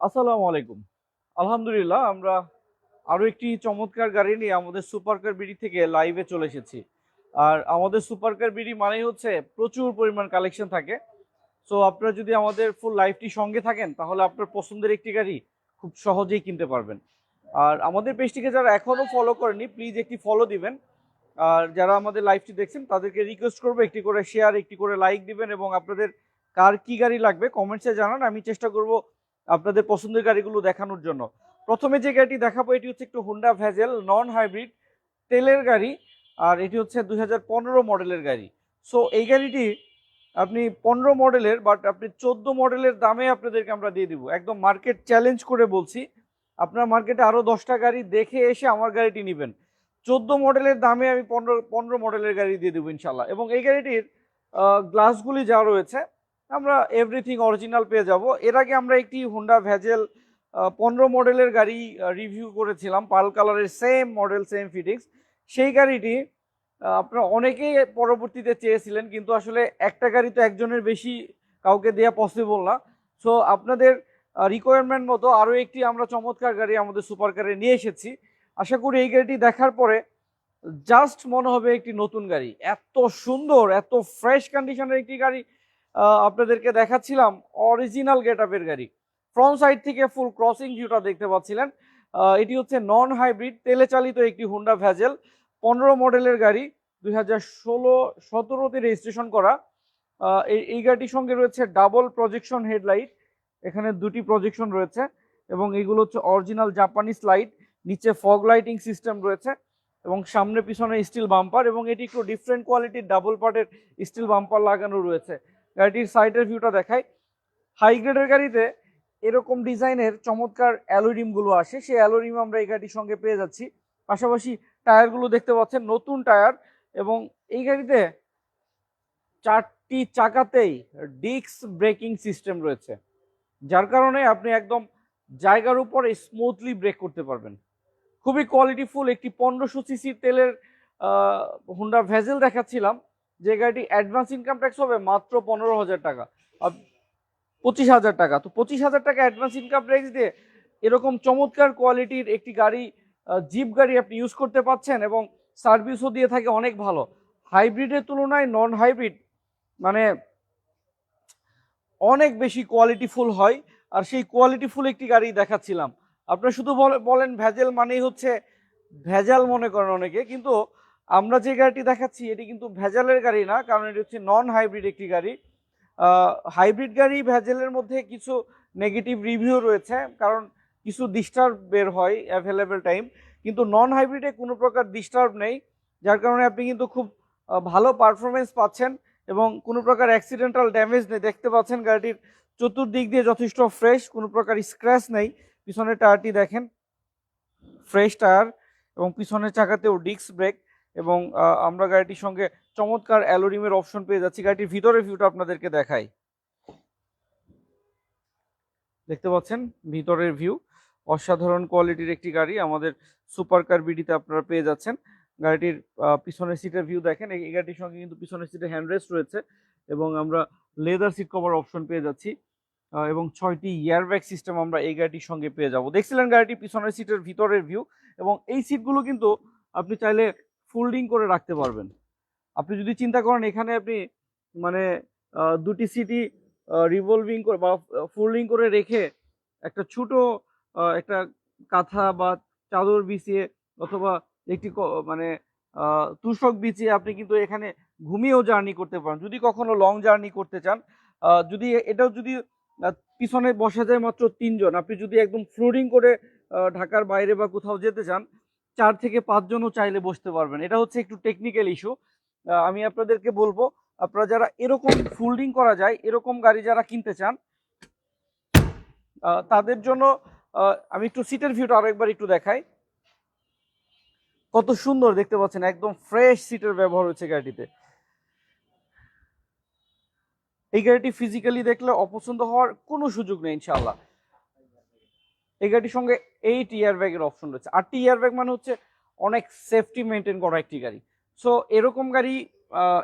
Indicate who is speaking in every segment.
Speaker 1: আসসালামু আলাইকুম। আলহামদুলিল্লাহ, আমরা আরও একটি চমৎকার গাড়ি নিয়ে আমাদের সুপারকার বিডি থেকে লাইভে চলে এসেছি। আর আমাদের সুপারকার বিডি মানেই হচ্ছে প্রচুর পরিমাণ কালেকশন থাকে। সো আপনারা যদি আমাদের ফুল লাইভটি সঙ্গে থাকেন, তাহলে আপনার পছন্দের একটি গাড়ি খুব সহজেই কিনতে পারবেন। আর আমাদের পেজটিকে যারা এখনও ফলো করেনি প্লিজ একটি ফলো দিবেন। আর যারা আমাদের লাইভটি দেখছেন, তাদেরকে রিকোয়েস্ট করব একটি করে শেয়ার একটি করে লাইক দিবেন এবং আপনাদের কার কি গাড়ি লাগবে কমেন্টসে জানান। আমি চেষ্টা করব আপনাদের পছন্দের গাড়িগুলো দেখানোর জন্য। প্রথমে যে গাড়িটি দেখাবো, এটি হচ্ছে একটু হুন্ডা ভ্যাজেল নন হাইব্রিড তেলের গাড়ি, আর এটি হচ্ছে দুই হাজার পনেরো মডেলের গাড়ি। সো এই গাড়িটি আপনি পনেরো মডেলের বাট আপনি চোদ্দ মডেলের দামে আপনাদেরকে আমরা দিয়ে দিব। একদম মার্কেট চ্যালেঞ্জ করে বলছি। আপনার মার্কেটে আরও দশটা গাড়ি দেখে এসে আমার গাড়িটি নেবেন। চোদ্দ মডেলের দামে আমি পনেরো পনেরো মডেলের গাড়ি দিয়ে দেবো ইনশাল্লাহ এবং এই গাড়িটির গ্লাসগুলি যা রয়েছে আমরা এভরিথিং অরিজিনাল পেয়ে যাব। এর আগে আমরা একটি হুন্ডা ভ্যাজেল পনেরো মডেলের গাড়ি রিভিউ করেছিলাম, পাল কালারের সেম মডেল সেম ফিটিংস সেই গাড়িটি আপনারা অনেকেই পরবর্তীতে চেয়েছিলেন, কিন্তু আসলে একটা গাড়ি তো একজনের বেশি কাউকে দেওয়া পসিবল না। সো আপনাদের রিকোয়ারমেন্ট মতো আরও একটি আমরা চমৎকার গাড়ি আমাদের সুপার কারে নিয়ে এসেছি। আশা করি এই গাড়িটি দেখার পরে জাস্ট মনে হবে একটি নতুন গাড়ি। এত সুন্দর, এত ফ্রেশ কন্ডিশনের একটি গাড়ি। আপনাদেরকে দেখাচ্ছিলাম অরিজিনাল গেট আপের গাড়ি। ফ্রন্ট সাইড থেকে ফুল ক্রসিং ভিউটা দেখতে পাচ্ছিলেন। এটি হচ্ছে নন হাইব্রিড তেলে চালিত একটি হুন্ডা ভ্যাজেল পনেরো মডেলের গাড়ি, দুই হাজার ষোলো, সতেরোতে রেজিস্ট্রেশন করা। এই গাড়িটির সঙ্গে রয়েছে ডাবল প্রজেকশন হেডলাইট এখানে দুটি প্রজেকশন রয়েছে এবং এইগুলো হচ্ছে অরিজিনাল জাপানিজ লাইট নিচে ফগ লাইটিং সিস্টেম রয়েছে এবং সামনে পিছনে স্টিল বাম্পার এবং এটি একটু ডিফারেন্ট কোয়ালিটির ডাবল পার্টের স্টিল বাম্পার লাগানো রয়েছে। গাড়িটির সাইডের ভিউটা দেখাই। হাই গ্রেডের গাড়িতে এরকম ডিজাইনের চমৎকার অ্যালোরিমগুলো আসে। সেই অ্যালোরিম আমরা এই গাড়ির সঙ্গে পেয়ে যাচ্ছি। পাশাপাশি টায়ারগুলো দেখতে পাচ্ছেন, নতুন টায়ার এবং এই গাড়িতে চারটি চাকাতেই ডিস্ক ব্রেকিং সিস্টেম রয়েছে। যার কারণে আপনি একদম জায়গার উপর স্মুথলি ব্রেক করতে পারবেন। খুবই কোয়ালিটিফুল একটি পনেরোশো সিসির তেলের হুন্ডা ভেজেল দেখাচ্ছিলাম। যে গাড়িটি অ্যাডভান্স ইনকাম ট্যাক্স হবে মাত্র পনেরো হাজার টাকা। পঁচিশ হাজার টাকা। তো পঁচিশ হাজার টাকা অ্যাডভান্স ইনকাম ট্যাক্স দিয়ে এরকম চমৎকার কোয়ালিটির একটি গাড়ি জিপ গাড়ি আপনি ইউজ করতে পাচ্ছেন এবং সার্ভিসও দিয়ে থাকে অনেক ভালো। হাইব্রিডের তুলনায় নন হাইব্রিড মানে অনেক বেশি কোয়ালিটিফুল হয়। আর সেই কোয়ালিটিফুল একটি গাড়ি দেখাচ্ছিলাম। আপনারা শুধু বলে- বলেন ভেজেল মানেই হচ্ছে ভেজাল মনে করেন অনেকে, কিন্তু আমরা যে গাড়িটি দেখাচ্ছি, এটি কিন্তু ভেজালের গাড়ি না, কারণ এটি হচ্ছে নন হাইব্রিড একটি গাড়ি। হাইব্রিড গাড়ি ভেজালের মধ্যে কিছু নেগেটিভ রিভিউ রয়েছে, কারণ কিছু ডিস্টার্ব বের হয় অ্যাভেলেবেল টাইম কিন্তু নন হাইব্রিডে কোনো প্রকার ডিস্টার্ব নেই, যার কারণে আপনি কিন্তু খুব ভালো পারফরমেন্স পাচ্ছেন এবং কোনো প্রকার অ্যাক্সিডেন্টাল ড্যামেজ নেই। দেখতে পাচ্ছেন গাড়িটির চতুর্দিক দিয়ে যথেষ্ট ফ্রেশ কোনো প্রকার স্ক্র্যাচ নেই। পিছনের টায়ারটি দেখেন ফ্রেশ টায়ার এবং পিছনের চাকাতেও ডিস্ক ব্রেক এবং আমরা গাড়িটির সঙ্গে চমৎকার অ্যালোরিমের অপশন পেয়ে যাচ্ছি। গাড়িটির ভিতরের ভিউটা আপনাদেরকে দেখাই। দেখতে পাচ্ছেন? ভিতরের ভিউ অসাধারণ কোয়ালিটির একটি গাড়ি। আমাদের সুপার কার বিডিতে আপনারা পেয়ে যাচ্ছেন। গাড়িটির পিছনের সিটের ভিউ দেখেন। এই গাড়িটির সঙ্গে কিন্তু পিছনের সিটে হ্যান্ডরেস্ট রয়েছে এবং আমরা লেদার সিট কভার অপশন পেয়ে যাচ্ছি। এবং ছয়টি এয়ারব্যাগ সিস্টেম আমরা এই গাড়িটির সঙ্গে পেয়ে যাব। দেখছিলেন গাড়িটি পিছনের সিটের ভিতরের ভিউ এবং এই সিটগুলো কিন্তু আপনি চাইলে ফোল্ডিং করে রাখতে পারবেন। আপনি যদি চিন্তা করেন, এখানে আপনি মানে দুটি সিটি রিভলভিং করে বা ফোল্ডিং করে রেখে একটা ছোট একটা কাঁথা বা চাদর বিছিয়ে অথবা একটি মানে তুষক বিছিয়ে আপনি কিন্তু এখানে ঘুমিয়েও জার্নি করতে পারেন। যদি কখনো লং জার্নি করতে চান যদি এটাও যদি পিছনে বসা যায় মাত্র তিনজন, আপনি যদি একদম ফ্লোরিং করে ঢাকার বাইরে বা কোথাও যেতে চান চার থেকে পাঁচজনও চাইলে বসতে পারবেন। এটা হচ্ছে একটু টেকনিক্যাল ইস্যু আমি আপনাদেরকে বলব, আপনারা যারা এরকম ফোল্ডিং করা যায়, এরকম গাড়ি যারা কিনতে চান তাদের জন্য আমি একটু সিটের ভিউটা আরেকবার একটু দেখাই। কত সুন্দর দেখতে পাচ্ছেন, একদম ফ্রেশ সিটের ব্যবহার হচ্ছে গাড়িটিতে। এই গাড়িটি ফিজিক্যালি দেখলে অপছন্দ হওয়ার কোনো সুযোগ নেই ইনশাল্লাহ এই গাড়ির সঙ্গে এইট ইয়ার ব্যাগের অপশন রয়েছে। আটটি ইয়ার ব্যাগ মানে হচ্ছে অনেক সেফটি মেনটেন করা একটি গাড়ি। সো এরকম গাড়ি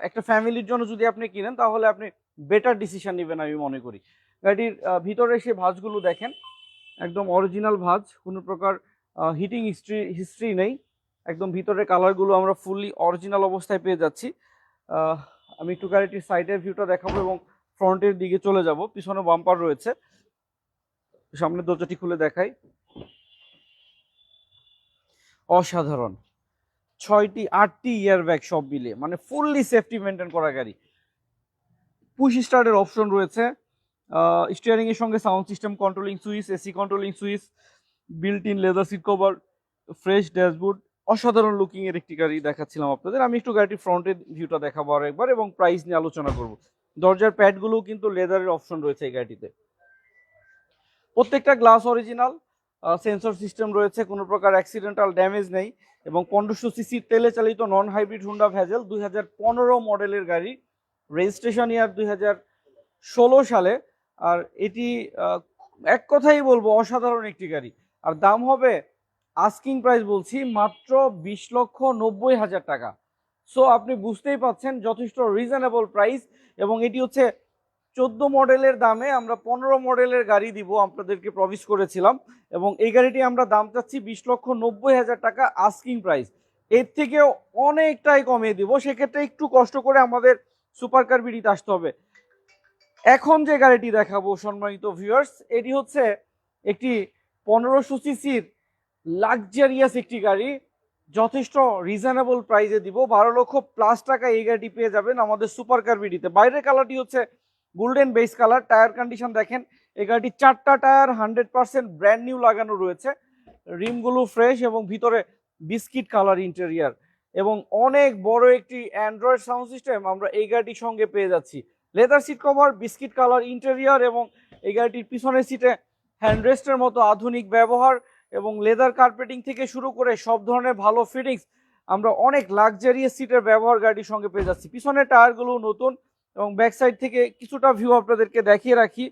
Speaker 1: একটা ফ্যামিলির জন্য যদি আপনি কিনেন, তাহলে আপনি বেটার ডিসিশন নেবেন আমি মনে করি। গাড়ির ভিতরে সে ভাঁজগুলো দেখেন। একদম অরিজিনাল ভাঁজ, কোনো প্রকার হিটিং হিস্ট্রি হিস্ট্রি নেই। একদম ভিতরের কালারগুলো আমরা ফুললি অরিজিনাল অবস্থায় পেয়ে যাচ্ছি। আমি একটু গাড়িটির সাইডের ভিউটা দেখাবো এবং ফ্রন্টের দিকে চলে যাব। পিছনে বাম্পার রয়েছে। সামনের দরজাটি খুলে দেখাই। অসাধারণ। ছয়টি, আটটি ইয়ার ব্যাগ সব মিলিয়ে মানে ফুললি সেফটি মেনটেন করা গাড়ি। পুশ স্টার্টের অপশন রয়েছে। স্টিয়ারিং এর সঙ্গে sound system controlling switch AC controlling switch built in leather seat cover fresh dashboard অসাধারণ লুকিং এর একটি গাড়ি দেখাচ্ছিলাম আপনাদের। আমি একটু গাড়িটির ফ্রন্টের ভিউটা দেখাবো আর একবার এবং প্রাইস নিয়ে আলোচনা করব। দরজার প্যাডগুলোও কিন্তু লেদারের অপশন রয়েছে এই গাড়িটিতে। প্রত্যেকটা গ্লাস অরিজিনাল সেন্সর সিস্টেম রয়েছে, কোনো প্রকার অ্যাক্সিডেন্টাল ড্যামেজ নেই এবং পনেরোশো সিসি তেলে চালিত নন হাইব্রিড হুন্ডা ভ্যাজেল দুই হাজার পনেরো মডেলের গাড়ি রেজিস্ট্রেশন ইয়ার দুই হাজার ষোলো সালে। আর এটি এক কথাই বলব, অসাধারণ একটি গাড়ি। আর দাম হবে আস্কিং প্রাইস বলছি মাত্র বিশ লক্ষ নব্বই হাজার টাকা। সো আপনি বুঝতেই পাচ্ছেন যথেষ্ট রিজনেবল প্রাইস এবং এটি হচ্ছে চোদ্দ মডেলের দামে আমরা পনেরো মডেলের গাড়ি দিব, আপনাদেরকে প্রমিস করেছিলাম। এবং এই গাড়িটি আমরা দাম চাচ্ছি বিশ লক্ষ নব্বই হাজার টাকা আস্কিং প্রাইস এর থেকে অনেকটাই কমিয়ে দিব, সেক্ষেত্রে একটু কষ্ট করে আমাদের সুপার কার বিডিতে আসতে হবে। এখন যে গাড়িটি দেখাবো সম্মানিত ভিউয়ার্স এটি হচ্ছে একটি পনেরোশো সিসির লাক্সারিয়াস একটি গাড়ি। যথেষ্ট রিজনেবল প্রাইসে দিব, বারো লক্ষ প্লাস টাকা এই গাড়িটি পেয়ে যাবেন আমাদের সুপার কার বিডিতে। বাইরের কালারটি হচ্ছে golden base colour tyre condition দেখেন, এই গাড়িটি চারটা tyre hundred percent brand new লাগানো রয়েছে। রিমগুলো ফ্রেশ এবং ভিতরে বিস্কিট কালার ইন্টেরিয়ার এবং অনেক বড় একটি অ্যান্ড্রয়েড সাউন্ড সিস্টেম আমরা এই গাড়িটির সঙ্গে পেয়ে যাচ্ছি। Leather seat cover biscuit colour interior এবং এই গাড়িটির পিছনের সিটে হ্যান্ডরেস্টের মতো আধুনিক ব্যবহার এবং লেদার কার্পেটিং থেকে শুরু করে সব ধরনের ভালো ফিটিংস আমরা অনেক লাক্সারিয়াস সিটের ব্যবহার গাড়ির সঙ্গে পেয়ে যাচ্ছি। পিছনের টায়ারগুলো নতুন এবং ব্যাক সাইড থেকে কিছুটা ভিউ আপনাদেরকে দেখিয়ে রাখি।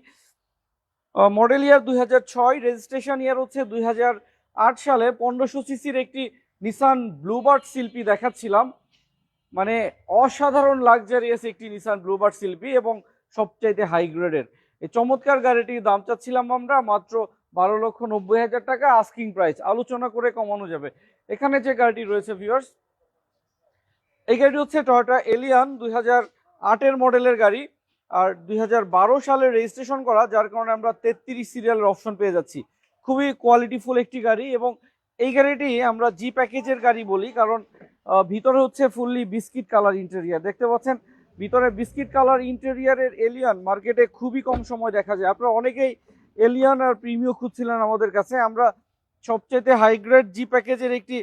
Speaker 1: মডেল ইয়ার দুই হাজার ছয় রেজিস্ট্রেশন ইয়ার হচ্ছে দুই হাজার আট সালে। পনেরোশো সিসির একটি নিসান ব্লুবার্ড শিল্পী দেখাচ্ছিলাম। মানে অসাধারণ লাক্সারিয়াস একটি নিসান ব্লুবার্ড শিল্পী এবং সবচাইতে হাই গ্রেডের এই চমৎকার গাড়িটির দাম চাচ্ছিলাম আমরা মাত্র বারো লক্ষ নব্বই হাজার টাকা আস্কিং প্রাইস আলোচনা করে কমানো যাবে। এখানে যে গাড়িটি রয়েছে ভিউয়ার্স এই গাড়িটি হচ্ছে টয়োটা এলিয়ান দুই হাজার আটের মডেলের গাড়ি আর দুই হাজার বারো সালে রেজিস্ট্রেশন করা, যার কারণে আমরা তেত্রিশ সিরিয়ালের অপশন পেয়ে যাচ্ছি। খুবই কোয়ালিটিফুল একটি গাড়ি এবং এই গাড়িটি আমরা জি প্যাকেজের গাড়ি বলি, কারণ ভিতরে হচ্ছে ফুললি বিস্কিট কালার ইন্টেরিয়ার দেখতে পাচ্ছেন, ভিতরে বিস্কিট কালার ইন্টেরিয়ারের এলিয়ান মার্কেটে খুবই কম সময় দেখা যায়। আপনারা অনেকেই এলিয়ান আর প্রিমিও খুঁজছিলেন আমাদের কাছে। আমরা সবচেয়ে হাই গ্রেড জি প্যাকেজের একটি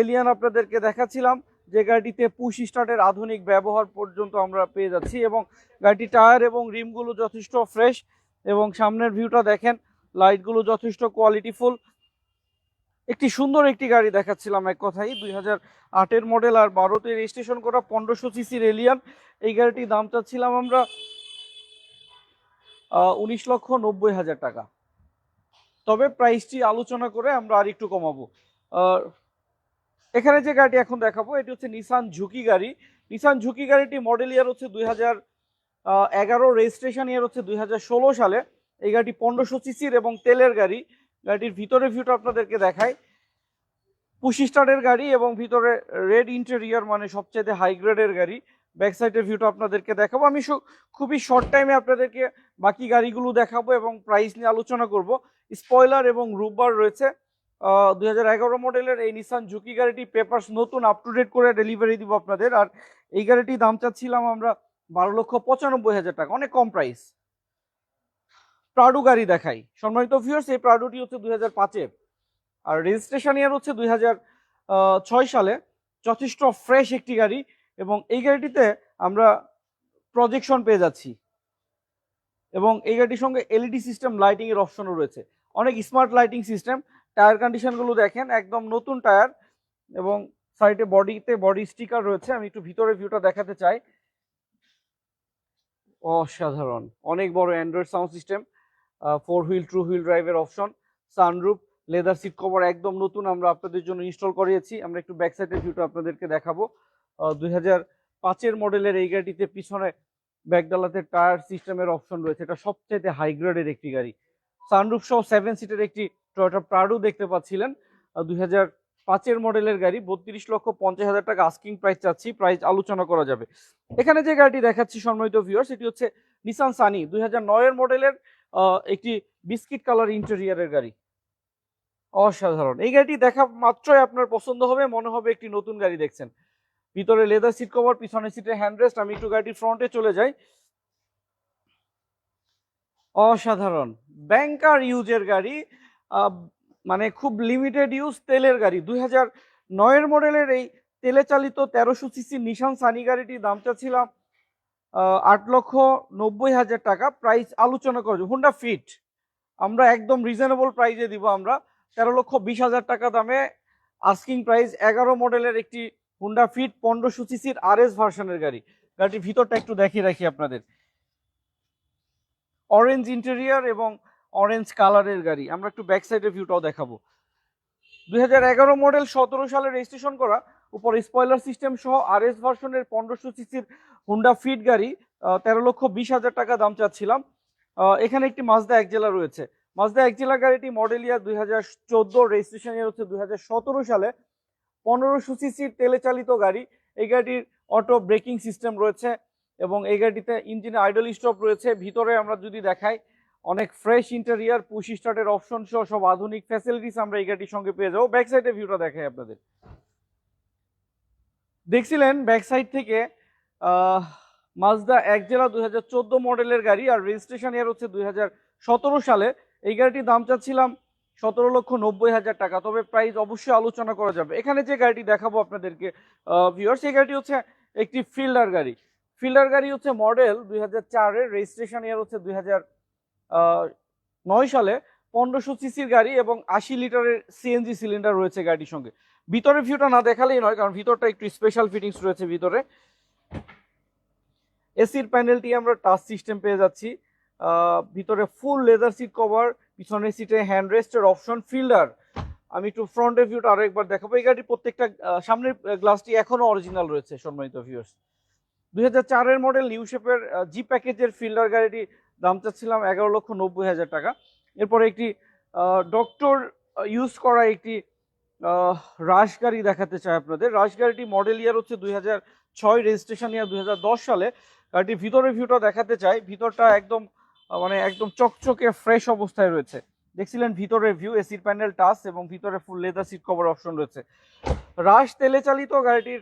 Speaker 1: এলিয়ান আপনাদেরকে দেখাচ্ছিলাম। যে গাড়িটিতে পুশ স্টার্টের আধুনিক ব্যবহার পর্যন্ত আমরা পেয়ে যাচ্ছি এবং গাড়িটি টায়ার এবং রিমগুলো যথেষ্ট ফ্রেশ এবং সামনের ভিউটা দেখেন লাইটগুলো যথেষ্ট কোয়ালিটিফুল একটি সুন্দর একটি গাড়ি দেখাচ্ছিলাম এক কথাই দুই হাজার আটের মডেল আর বারোতে রেজিস্ট্রেশন করা পনেরোশো সিসির এলিয়ান এই গাড়িটির দাম চাচ্ছিলাম আমরা উনিশ লক্ষ নব্বই হাজার টাকা। তবে প্রাইসটি আলোচনা করে আমরা আর একটু কমাবো এখানে যে গাড়িটি এখন দেখাবো, এটি হচ্ছে নিসান ঝুঁকি গাড়ি। নিসান ঝুঁকি গাড়িটি মডেল ইয়ার হচ্ছে দুই হাজার এগারো রেজিস্ট্রেশন ইয়ার হচ্ছে দুই হাজার ষোলো সালে। এই গাড়িটি পনেরোশো সিসির এবং তেলের গাড়ি। গাড়িটির ভিতরে ভিউটা আপনাদেরকে দেখায় পুশি স্টারের গাড়ি এবং ভিতরে রেড ইন্টেরিয়ার মানে সবচেয়ে হাই গ্রেডের গাড়ি। ব্যাক সাইডের ভিউটা আপনাদেরকে দেখাবো। আমি খুবই শর্ট টাইমে আপনাদেরকে বাকি গাড়িগুলো দেখাবো এবং প্রাইস নিয়ে আলোচনা করব। স্পয়লার এবং রুববার রয়েছে। এগারো মডেলের এই নিসান ঝুঁকি গাড়িটি পেপারস নতুন আপ টু ডেট করে ডেলিভারি দিব আপনাদের। আর এই গাড়িটির দাম চাচ্ছিলাম আমরা বারো লক্ষ পঁচানব্বই হাজার টাকা, অনেক কম প্রাইস প্রাডু গাড়ি দেখাই। সম্মানিত ভিউয়ার্স এই প্রাডুটি হচ্ছে দুই হাজার পাঁচের আর রেজিস্ট্রেশন ইয়ার হচ্ছে দুই হাজার ছয় সালে। যথেষ্ট ফ্রেশ একটি গাড়ি এবং এই গাড়িটিতে আমরা প্রজেকশন পেয়ে যাচ্ছি। এবং এই গাড়িটির সঙ্গে এলইডি সিস্টেম লাইটিং এর অপশনও রয়েছে। অনেক স্মার্ট লাইটিং সিস্টেম টায়ার কন্ডিশনগুলো দেখেন, একদম নতুন টায়ার এবং সাইডে বডিতে বডি স্টিকার রয়েছে। আমি একটু ভিতরে ভিউটা দেখাতে চাই। অসাধারণ। অনেক বড় Android sound system four wheel true wheel ড্রাইভের option sunroof leather seat cover একদম নতুন আমরা আপনাদের জন্য ইনস্টল করিয়েছি। আমরা একটু ব্যাক সাইডের ভিউটা আপনাদেরকে দেখাবো। দুই হাজার পাঁচের মডেলের এই গাড়িটিতে পিছনে ব্যাকডালাতে টায়ার সিস্টেমের অপশন রয়েছে। এটা সবচেয়ে হাই গ্রেডের একটি গাড়ি। সানরুপ সহ সেভেন সিটের একটি টয়োটা প্রাডো দেখতে পাচ্ছিলেন। দুই হাজার পাঁচের মডেলের গাড়ি, বত্রিশ লক্ষ পঞ্চাশ হাজার টাকা আস্কিং প্রাইস চাচ্ছি প্রাইস আলোচনা করা যাবে। এখানে যে গাড়িটি দেখাচ্ছি সম্মানিত ভিউয়ার সেটি হচ্ছে নিসান সানি দুই হাজার নয়ের মডেলের একটি বিস্কিট কালার ইন্টেরিয়ারের গাড়ি। অসাধারণ। এই গাড়িটি দেখা মাত্রই আপনার পছন্দ হবে, মনে হবে একটি নতুন গাড়ি দেখছেন। ভিতরে লেদার সিট কভার পিছনের সিটে হ্যান্ডরেস্ট আমি একটু গাড়িটির ফ্রন্টে চলে যাই। অসাধারণ। ব্যাংকার ইউজের গাড়ি মানে খুব লিমিটেড ইউজ তেলের গাড়ি। দুই হাজার নয়ের মডেলের এই তেলে চালিত তেরোশো সিসি নিশান সানি গাড়িটির দাম চাচ্ছিলাম আট লক্ষ নব্বই হাজার টাকা। প্রাইস আলোচনা করব হুন্ডা ফিট আমরা একদম রিজনেবল প্রাইজে দিব আমরা। তেরো লক্ষ বিশ হাজার টাকা দামে আস্কিং প্রাইস এগারো মডেলের একটি হুন্ডা ফিট পনেরোশো সিসির আর এস ভার্সনের গাড়ি। গাড়িটির ভিতরটা একটু দেখিয়ে রাখি আপনাদের। অরেঞ্জ ইন্টেরিয়ার এবং অরেঞ্জ কালারের গাড়ি। আমরা একটু ব্যাক সাইডের ভিউটাও দেখাবো। দুই হাজার এগারো মডেল সতেরো সালে রেজিস্ট্রেশন করা। উপর স্পয়লার সিস্টেম সহ আর এস ভার্সনের পনেরোশো সিসির হুন্ডা ফিট গাড়ি তেরো লক্ষ বিশ হাজার টাকা দাম চাচ্ছিলাম। এখানে একটি মাজদা এক জেলা রয়েছে। মাজদা এক জেলা গাড়িটি মডেল ইয়ার দুই হাজার চোদ্দ রেজিস্ট্রেশন ইয়ার হচ্ছে দুই হাজার সতেরো সালে। পনেরোশো সিসির তেলে চালিত গাড়ি। এই গাড়িটির অটো ব্রেকিং সিস্টেম রয়েছে এবং এই গাড়িটিতে ইঞ্জিনে আইডল স্টপ রয়েছে। ভিতরে আমরা যদি দেখাই অনেক ফ্রেশ ইন্টেরিয়ার পুশ স্টার্টের অপশন সহ সব আধুনিক ফ্যাসিলিটিস আমরা এই গাড়ির সঙ্গে পেয়ে যাব। ব্যাক সাইডে ভিউটা দেখাই আপনাদের। দেখছিলেন ব্যাক সাইড থেকে মাজদা এক জেলা দুই হাজার চোদ্দ মডেলের গাড়ি আর রেজিস্ট্রেশন ইয়ার হচ্ছে দুই সালে। এই গাড়িটির দাম চাচ্ছিলাম সতেরো লক্ষ নব্বই হাজার টাকা। তবে প্রাইস অবশ্যই আলোচনা করা যাবে। এখানে যে গাড়িটি দেখাবো আপনাদেরকে ভিউয়ার্স এই গাড়িটি হচ্ছে একটি ফিল্ডার গাড়ি। ফিল্ডার গাড়ি হচ্ছে মডেল দুই হাজার চারের রেজিস্ট্রেশন ইয়ার হচ্ছে দুই হাজার নয় সালে পনেরোশো সিসির গাড়ি এবং আশি লিটারের সিএনজি সিলিন্ডার রয়েছে গাড়ির সঙ্গে। ভিতরে ভিউটা না দেখালেই নয়, কারণ ভিতরটা একটু স্পেশাল ফিটিংস রয়েছে ভিতরে। এসির প্যানেলটি আমরা টাচ সিস্টেম পেয়ে যাচ্ছি। ভিতরে ফুল লেদার সিট কভার পিছনের সিটে হ্যান্ড রেস্টের অপশন ফিল্ডার আমি একটু ফ্রন্টের ভিউটা আরও একবার দেখাবো। এই গাড়ির প্রত্যেকটা সামনের গ্লাসটি এখনও অরিজিনাল রয়েছে, সম্মানিত ভিউয়ার্স দুই হাজার চারের মডেল নিউ শেপের জি প্যাকেজের ফিল্ডার গাড়িটি দাম চাচ্ছিলাম এগারো লক্ষ নব্বই হাজার টাকা। এরপরে একটি ডক্টর ইউজ করা একটি রাশ গাড়ি দেখাতে চাই আপনাদের। রাশ গাড়িটি মডেল ইয়ার হচ্ছে দুই হাজার ছয় রেজিস্ট্রেশন ইয়ার দুই হাজার দশ সালে। গাড়িটির ভিতরের ভিউটা দেখাতে চাই। ভিতরটা একদম মানে একদম চকচকে ফ্রেশ অবস্থায় রয়েছে। দেখছিলেন ভিতরের ভিউ এসির প্যানেল টাচ এবং ভিতরে full leather seat cover option রয়েছে। রাশ তেলে চালিত গাড়িটির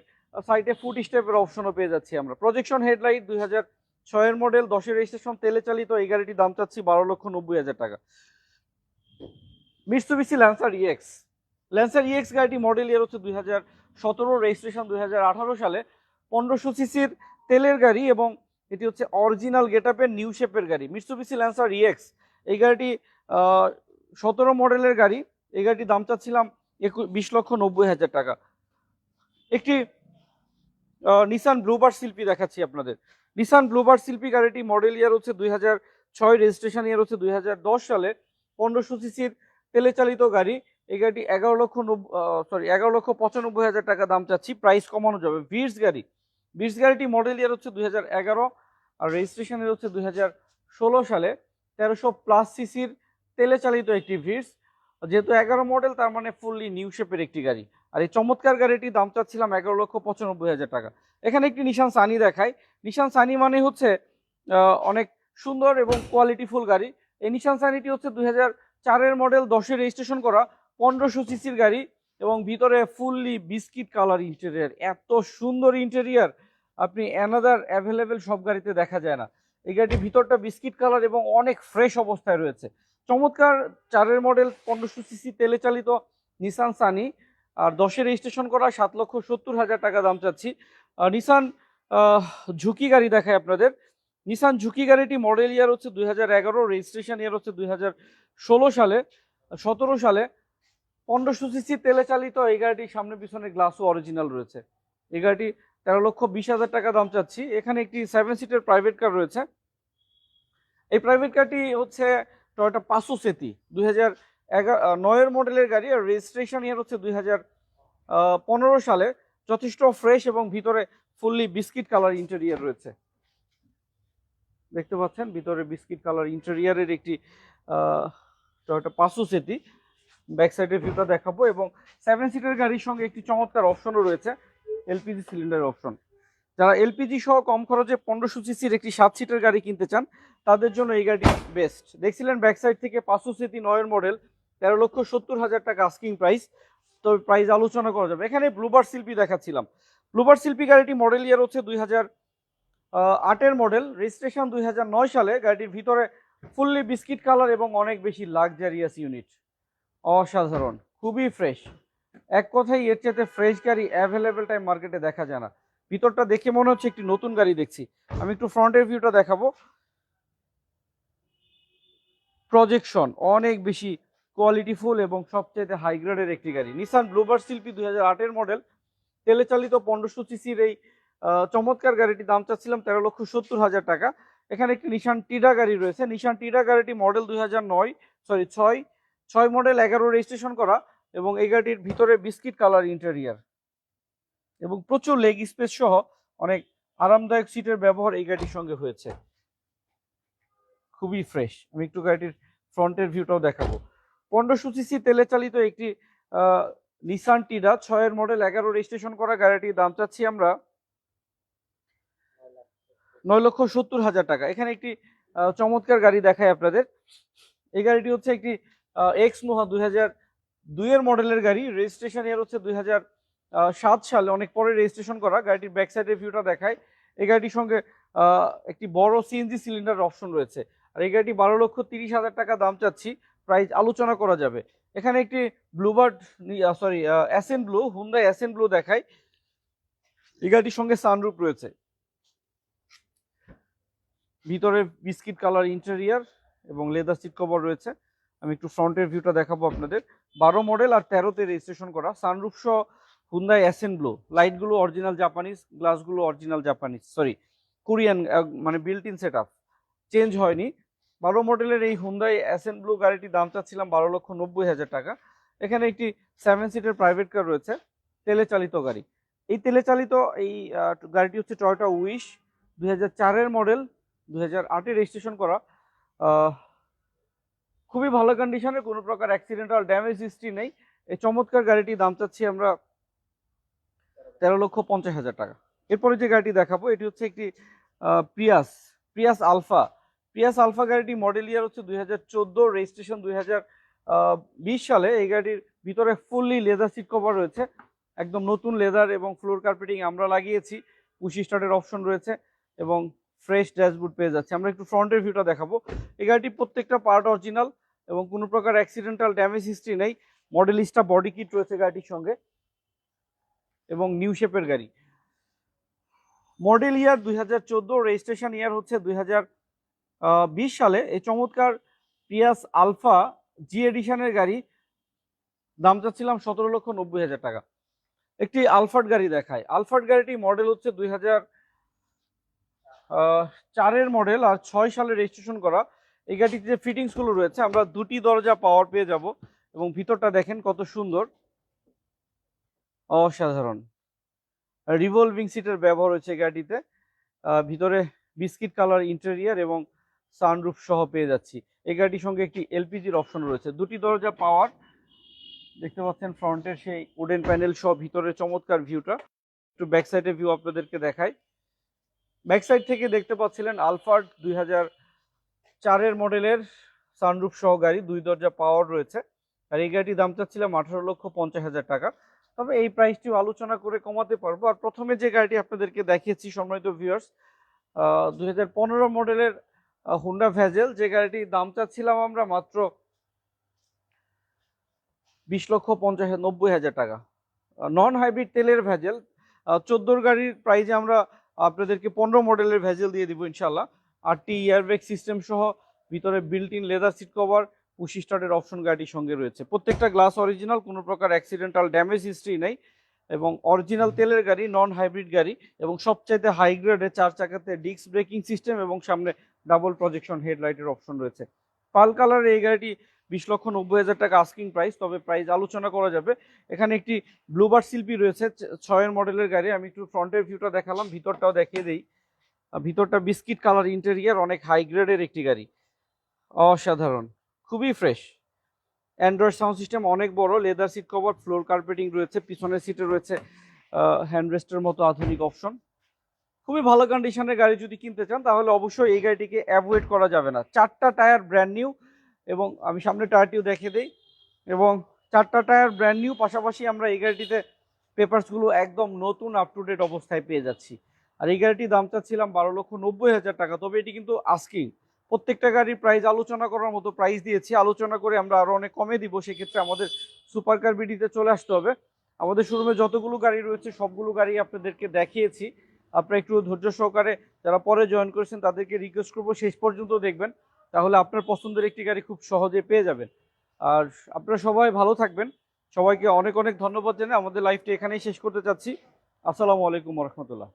Speaker 1: সাইডে ফুট স্টেপের অপশনও পেয়ে যাচ্ছি আমরা। প্রজেকশন হেডলাইট দুই হাজার ছয়ের মডেল দশের রেজিস্ট্রেশন তেলে চালিত এই গাড়িটির দাম চাচ্ছি বারো লক্ষ নব্বই হাজার টাকা। Mitsubishi Lancer EX Lancer EX গাড়িটি মডেল ইয়ার হচ্ছে দুই হাজার সতেরো রেজিস্ট্রেশন দুই হাজার আঠারো সালে। পনেরোশো সিসির তেলের গাড়ি এবং এটি হচ্ছে অরিজিনাল গেটআপের নিউ শেপের গাড়ি। মিটসুবিসি ল্যান্সার ইএক্স এই গাড়িটি সতেরো মডেলের গাড়ি। এই গাড়িটির দাম চাচ্ছিলাম একু, বিশ লক্ষ নব্বই হাজার টাকা। একটি নিসান ব্লুবার শিল্পী দেখাচ্ছি আপনাদের। নিসান ব্লুবার শিল্পী গাড়িটি মডেল ইয়ার হচ্ছে দুই হাজার ছয় রেজিস্ট্রেশন ইয়ার হচ্ছে দুই হাজার দশ সালে। পনেরোশো সিসির তেলে চালিত গাড়ি। এই গাড়িটি এগারো লক্ষ সরি এগারো লক্ষ পঁচানব্বই হাজার টাকা দাম চাচ্ছি। প্রাইস কমানো যাবে। ভিটস গাড়ি। ভিটস গাড়িটি মডেল ইয়ার হচ্ছে দুই হাজার এগারো আর রেজিস্ট্রেশনের হচ্ছে দুই হাজার ষোলো সালে। তেরোশো প্লাস সিসির তেলে চালিত একটি ভিটস যেহেতু এগারো মডেল তার মানে ফুললি নিউ শেপের একটি গাড়ি। আর এই চমৎকার গাড়িটির দাম চাচ্ছিলাম এগারো লক্ষ পঁচানব্বই হাজার টাকা। এখানে একটি নিশান সানি দেখায় নিশান সানি মানে হচ্ছে অনেক সুন্দর এবং কোয়ালিটিফুল গাড়ি। এই নিশান সানিটি হচ্ছে দুই হাজার চারের মডেল দশের রেজিস্ট্রেশন করা পনেরোশো সিসির গাড়ি এবং ভিতরে ফুললি বিস্কিট কালার ইন্টেরিয়ার এত সুন্দর ইন্টেরিয়ার আপনি অ্যানাদার অ্যাভেলেবেল সব গাড়িতে দেখা যায় না। এই গাড়িটির ভিতরটা বিস্কিট কালার এবং অনেক ফ্রেশ অবস্থায় রয়েছে। চমৎকার চারের মডেল পনেরোশো সিসি তেলে চালিত নিসান সানি আর দশে রেজিস্ট্রেশন করা সাত লক্ষ সত্তর হাজার টাকা দাম চাচ্ছি। নিসান ঝুঁকি গাড়ি দেখায় আপনাদের। নিসান ঝুঁকি গাড়িটি মডেল ইয়ার হচ্ছে দুই হাজার এগারো রেজিস্ট্রেশন ইয়ার হচ্ছে দুই হাজার ষোলো সালে, সতেরো সালে। পনেরোশো সিসি তেলে চালিত এই গাড়িটির সামনে পিছনে গ্লাসও অরিজিনাল রয়েছে। এই গাড়িটি তেরো লক্ষ বিশ হাজার টাকা দাম চাচ্ছি। এখানে একটি সেভেন সিটের প্রাইভেট কার রয়েছে। এই প্রাইভেট কারটি হচ্ছে টয়োটা পাঁচশো সেতি দুই হাজার এগারো নয়ের মডেলের গাড়ি আর রেজিস্ট্রেশন ইয়ার হচ্ছে দুই হাজার পনেরো সালে। যথেষ্ট ফ্রেশ এবং ভিতরে ফুললি বিস্কিট কালার ইন্টেরিয়ার রয়েছে। দেখতে পাচ্ছেন, ভিতরে বিস্কিট কালার ইন্টেরিয়ারের একটি টয়োটা পাসো সেটি ব্যাক সাইডের ভিউটা দেখাবো এবং সেভেন সিটার গাড়ির সঙ্গে একটি চমৎকার অপশনও রয়েছে এলপিজি সিলিন্ডার অপশন যারা এলপিজি সহ কম খরচে পনেরোশো সিসির একটি সাত সিটার গাড়ি কিনতে চান, তাদের জন্য এই গাড়িটি বেস্ট দেখছিলেন ব্যাক সাইড থেকে পাঁচশো সিটি নয়ের মডেল তেরো লক্ষ সত্তর হাজার টাকা আস্কিং প্রাইস তবে প্রাইস আলোচনা করা যাবে। এখানে ব্লুবার শিল্পী দেখাচ্ছিলাম। ব্লুবার শিল্পী গাড়িটি মডেল ইয়ার হচ্ছে দুই হাজার আটের মডেল রেজিস্ট্রেশন দুই নয় সালে। গাড়িটির ভিতরে ফুললি বিস্কিট কালার এবং অনেক বেশি লাক্সারিয়াস ইউনিট অসাধারণ। খুবই ফ্রেশ এক কথায় এর চাইতে ফ্রেশ গাড়ি অ্যাভেলেবেল টাইম মার্কেটে দেখা যায় না। ভিতরটা দেখে মনে হচ্ছে একটি নতুন গাড়ি দেখছি। আমি একটু ফ্রন্টের ভিউটা দেখাবো। প্রজেকশন অনেক বেশি কোয়ালিটিফুল এবং সবচেয়ে হাই গ্রেডের একটি গাড়ি। নিসান ব্লুবার শিল্পী দুই হাজার মডেল তেলে চালিত পনেরোশো সিসির এই চমৎকার গাড়িটি দাম চাচ্ছিলাম তেরো লক্ষ সত্তর হাজার টাকা। এখানে একটি নিশান টিডা গাড়ি রয়েছে। নিশান টিডা গাড়িটি মডেল দুই নয় সরি ছয় ছয় মডেল এগারো রেজিস্ট্রেশন করা এবং এই গাড়িটির ভিতরে বিস্কিট কালার ইন্টেরিয়ার এবং প্রচুর লেগ স্পেস সহ অনেক আরামদায়ক সিটের ব্যবহার এই গাড়িটির সঙ্গে হয়েছে। খুবই ফ্রেশ আমি একটু গাড়িটির ফ্রন্টের ভিউটাও দেখাবো। পনেরোশো সিসি তেলে চালিত একটি নিসান টিডা ছয়ের মডেল এগারো রেজিস্ট্রেশন করা গাড়িটির দাম চাচ্ছি আমরা নয় লক্ষ সত্তর হাজার টাকা। এখানে একটি চমৎকার গাড়ি দেখায় আপনাদের। এই গাড়িটি হচ্ছে একটি এক্স নোহা দুই হাজার দুইয়ের মডেলের গাড়ি। রেজিস্ট্রেশন এর হচ্ছে দুই হাজার সাত সালে, অনেক পরে রেজিস্ট্রেশন করা। গাড়িটির ব্যাক সাইডের ভিউটা দেখায় এই গাড়িটির সঙ্গে একটি বড় সিএনজি সিলিন্ডার অপশন রয়েছে। আর এই গাড়িটি বারো লক্ষ তিরিশ হাজার টাকা দাম চাচ্ছি। প্রাইস আলোচনা করা যাবে। এখানে একটি bluebird sorry Accent blue Hyundai Accent blue দেখায় এই গাড়িটির সঙ্গে সানরুপ রয়েছে। ভিতরে বিস্কিট কালার ইন্টেরিয়ার এবং লেদার সিট কভার রয়েছে। আমি একটু ফ্রন্টের ভিউটা দেখাবো আপনাদের। বারো মডেল আর তেরোতে রেজিস্ট্রেশন করা। সানরুফ সহ হুন্দাই অ্যাসেন ব্লু লাইটগুলো অরিজিনাল জাপানিজ গ্লাসগুলো অরিজিনাল জাপানিজ সরি কোরিয়ান মানে বিল্ট ইন সেট চেঞ্জ হয়নি। বারো মডেলের এই হুন্দাই অ্যাসেন ব্লু গাড়িটির দাম চাচ্ছিলাম বারো লক্ষ নব্বই হাজার টাকা। এখানে একটি সেভেন সিটের প্রাইভেট কার রয়েছে, তেলে চালিত গাড়ি। এই তেলে চালিত এই গাড়িটি হচ্ছে টয়োটা উইশ দুই চারের মডেল দুই হাজার রেজিস্ট্রেশন করা। খুবই ভালো কন্ডিশনে কোনো প্রকার অ্যাক্সিডেন্টাল ড্যামেজ হিস্ট্রি নেই। এই চমৎকার গাড়িটির দাম চাচ্ছি আমরা তেরো লক্ষ পঞ্চাশ হাজার টাকা। এরপরে যে গাড়িটি দেখাবো, এটি হচ্ছে একটি Prius Prius Alpha Prius Alpha গাড়িটি মডেল ইয়ার হচ্ছে দুই হাজার চোদ্দ রেজিস্ট্রেশন দুই হাজার বিশ সালে। এই গাড়ির ভিতরে ফুললি লেদার সিট কভার রয়েছে। একদম নতুন লেদার এবং ফ্লোর কার্পেটিং আমরা লাগিয়েছি। পুশি স্টার্টের অপশন রয়েছে এবং ফ্রেশ ড্যাশবোর্ড পেয়ে যাচ্ছে। আমরা একটু ফ্রন্টের ভিউটা দেখাবো। এই গাড়িটি প্রত্যেকটা পার্ট অরিজিনাল এবং কোনো প্রকার অ্যাক্সিডেন্টাল ড্যামেজ হিস্ট্রি নেই। মডেলিস্টা বডি কিট রয়েছে গাড়িটির সঙ্গে এবং নিউ শেপের গাড়ি। মডেল ইয়ার দুই হাজার চোদ্দ রেজিস্ট্রেশন ইয়ার হচ্ছে দুই হাজার বিশ সালে এই চমৎকার পিয়াস আলফা জি এডিশনের গাড়ি দাম চাচ্ছিলাম সতেরো লক্ষ নব্বই হাজার টাকা। একটি আলফার্ড গাড়ি দেখায়। আলফার্ড গাড়িটি মডেল হচ্ছে দুই হাজার চারের মডেল আর ছয় সালে রেজিস্ট্রেশন করা। এই গাড়িটিতে যে ফিটিংসগুলো রয়েছে, আমরা দুটি দরজা পাওয়ার পেয়ে যাব এবং ভিতরটা দেখেন কত সুন্দর। অসাধারণ। রিভলভিং সিটের ব্যবহার হয়েছে গাড়িটিতে ভিতরে বিস্কিট কালার ইন্টেরিয়ার এবং সানরুফ সহ পেয়ে যাচ্ছি। এই গাড়িটির সঙ্গে একটি এলপিজির অপশন রয়েছে। দুটি দরজা পাওয়ার, দেখতে পাচ্ছেন ফ্রন্টের সেই উডেন প্যানেল সহ ভিতরে চমৎকার ভিউটা একটু ব্যাক সাইডের ভিউ আপনাদেরকে দেখাই। ব্যাক সাইড থেকে দেখতে পাচ্ছিলেন আলফার্ড দুই হাজার চারের মডেলের সানরুফ সহ গাড়ি। দুই দরজা পাওয়ার রয়েছে। আর এই গাড়িটির দাম চাচ্ছিলাম আঠারো লক্ষ পঞ্চাশ হাজার টাকা। তবে এই প্রাইসটিও আলোচনা করে কমাতে পারব। আর প্রথমে যে গাড়িটি আপনাদেরকে দেখিয়েছি, সম্মানিত ভিউয়ার্স দুই হাজার পনেরো মডেলের হুন্ডা ভ্যাজেল যে গাড়িটির দাম চাচ্ছিলাম আমরা মাত্র বিশ লক্ষ পঞ্চাশ নব্বই হাজার টাকা। নন হাইব্রিড তেলের ভ্যাজেল চোদ্দোর গাড়ির প্রাইজে আমরা আপনাদেরকে পনেরো মডেলের ভ্যাজেল দিয়ে দিব ইনশাল্লাহ আটটি এয়ারব্যাগ সিস্টেম সহ ভিতরে built in leather seat cover push স্টার্টের option গাড়ির সঙ্গে রয়েছে। প্রত্যেকটা গ্লাস অরিজিনাল কোনো প্রকার অ্যাক্সিডেন্টাল ড্যামেজ হিস্ট্রি নেই। এবং অরিজিনাল তেলের গাড়ি নন হাইব্রিড গাড়ি এবং সবচাইতে হাই গ্রেডের চার চাকাতে ডিস্ক ব্রেকিং সিস্টেম এবং সামনে ডাবল প্রজেকশন হেডলাইটের অপশন রয়েছে। পাল কালার এই গাড়িটি বিশ লক্ষ নব্বই হাজার টাকা আস্কিং প্রাইস তবে প্রাইস আলোচনা করা যাবে। এখানে একটি ব্লুবার শিল্পী রয়েছে ছয়ের মডেলের গাড়ি। আমি একটু ফ্রন্টের ভিউটা দেখালাম, ভিতরটাও দেখিয়ে দিই। ভিতরটা বিস্কিট কালার ইন্টেরিয়ার অনেক হাই গ্রেডের একটি গাড়ি। অসাধারণ, খুবই ফ্রেশ অ্যান্ড্রয়েড সাউন্ড সিস্টেম অনেক বড় leather seat cover floor carpeting রয়েছে, পিছনের সিটে রয়েছে হ্যান্ড রেস্টের মতো আধুনিক অপশন খুবই ভালো কন্ডিশনের গাড়ি যদি কিনতে চান, তাহলে অবশ্যই এই গাড়িটিকে অ্যাভয়েড করা যাবে না। চারটা টায়ার ব্র্যান্ড নিউ এবং আমি সামনে টায়ারটিও দেখে দিই। এবং চারটা টায়ার ব্র্যান্ড নিউ পাশাপাশি আমরা এই গাড়িটিতে পেপারসগুলো একদম নতুন আপ টু ডেট অবস্থায় পেয়ে যাচ্ছি। আর এই গাড়িটির দাম চাচ্ছিলাম বারো লক্ষ নব্বই হাজার টাকা, তবে এটি কিন্তু আস্কিং প্রত্যেকটা গাড়ির প্রাইস আলোচনা করার মতো প্রাইস দিয়েছি। আলোচনা করে আমরা আরও অনেক কমে দিব, সেক্ষেত্রে আমাদের সুপার কার বিডিতে চলে আসতে হবে। আমাদের শোরুমে যতগুলো গাড়ি রয়েছে, সবগুলো গাড়ি আপনাদেরকে দেখিয়েছি। আপনারা একটু ধৈর্য সহকারে যারা পরে জয়েন করেছেন তাদেরকে রিকোয়েস্ট করব, শেষ পর্যন্ত দেখবেন। তাহলে আপনার পছন্দের একটি গাড়ি খুব সহজে পেয়ে যাবেন। আর আপনারা সবাই ভালো থাকবেন। সবাইকে অনেক অনেক ধন্যবাদ জানাই। আমাদের লাইফটা এখানেই শেষ করতে চাচ্ছি। আসসালামু আলাইকুম রহমতুল্লাহ।